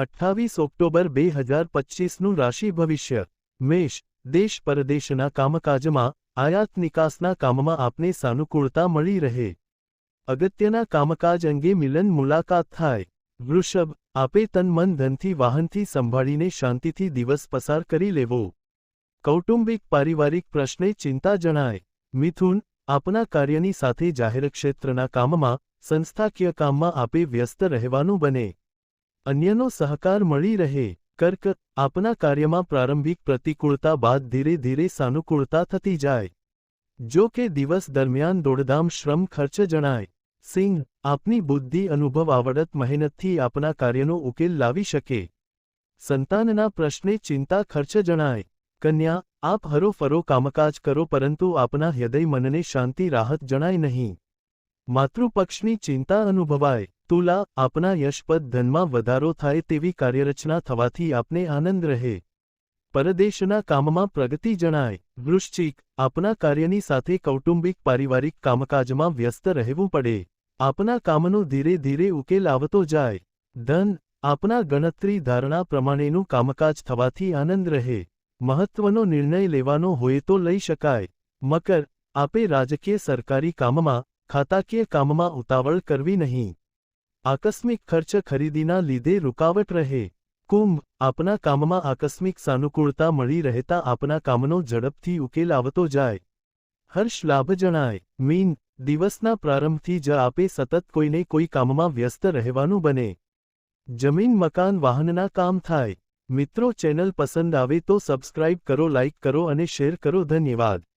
અઠ્ઠાવીસ ઓક્ટોબર બે હજાર પચીસનું રાશિ ભવિષ્ય. મેષ, દેશ પરદેશના કામકાજમાં, આયાત નિકાસના કામમાં આપને સાનુકૂળતા મળી રહે. અગત્યના કામકાજ અંગે મિલન મુલાકાત થાય. વૃષભ, આપે તન મન ધનથી વાહનથી સંભાળીને શાંતિથી દિવસ પસાર કરી લેવો. કૌટુંબિક પારિવારિક પ્રશ્ને ચિંતા જણાય. મિથુન, આપના કાર્યની સાથે જાહેર ક્ષેત્રના કામમાં, સંસ્થાકીય કામમાં આપે વ્યસ્ત રહેવાનું બને. અન્યનો સહકાર મળી રહે, કર્ક, આપના કાર્યમાં પ્રારંભિક પ્રતિકૂળતા બાદ ધીરે ધીરે સાનુકૂળતા થતી જાય. જો કે દિવસ દરમિયાન દોડધામ શ્રમ ખર્ચ જણાય. સિંહ, આપની બુદ્ધિ અનુભવ આવડત મહેનતથી આપના કાર્યનો ઉકેલ લાવી શકે. સંતાનના પ્રશ્ને ચિંતા ખર્ચ જણાય. કન્યા, આપ હરોફરો કામકાજ કરો પરંતુ આપના હૃદય મનને શાંતિ રાહત જણાય નહીં. માતૃપક્ષની ચિંતા અનુભવાય. તુલા, આપના યશપદ ધનમાં વધારો થાય તેવી કાર્યરચના થવાથી આપને આનંદ રહે. પરદેશના કામમાં પ્રગતિ જણાય. વૃશ્ચિક, આપના કાર્યની સાથે કૌટુંબિક, પારિવારિક કામકાજમાં વ્યસ્ત રહેવું પડે. આપના કામનો ધીરે ધીરે ઉકેલ આવતો જાય. ધન, આપના ગણતરી ધારણા પ્રમાણેનું કામકાજ થવાથી આનંદ રહે. મહત્વનો નિર્ણય લેવાનો હોય તો લઈ શકાય. મકર, આપે રાજકીય સરકારી કામમાં, ખાતાકીય કામમાં ઉતાવળ કરવી નહીં. આકસ્મિક ખર્ચ ખરીદીના લીધે રૂકાવટ રહે. કુંભ, આપના કામમાં આકસ્મિક સાનુકૂળતા મળી રહેતા આપના કામનો ઝડપથી ઉકેલ આવતો જાય. હર્ષ લાભ જણાય. મીન, દિવસના પ્રારંભથી જ આપે સતત કોઈને કોઈ કામમાં વ્યસ્ત રહેવાનું બને. જમીન, મકાન, વાહનના કામ થાય. મિત્રો, ચેનલ પસંદ આવે તો સબસ્ક્રાઇબ કરો, લાઇક કરો અને શેર કરો. ધન્યવાદ.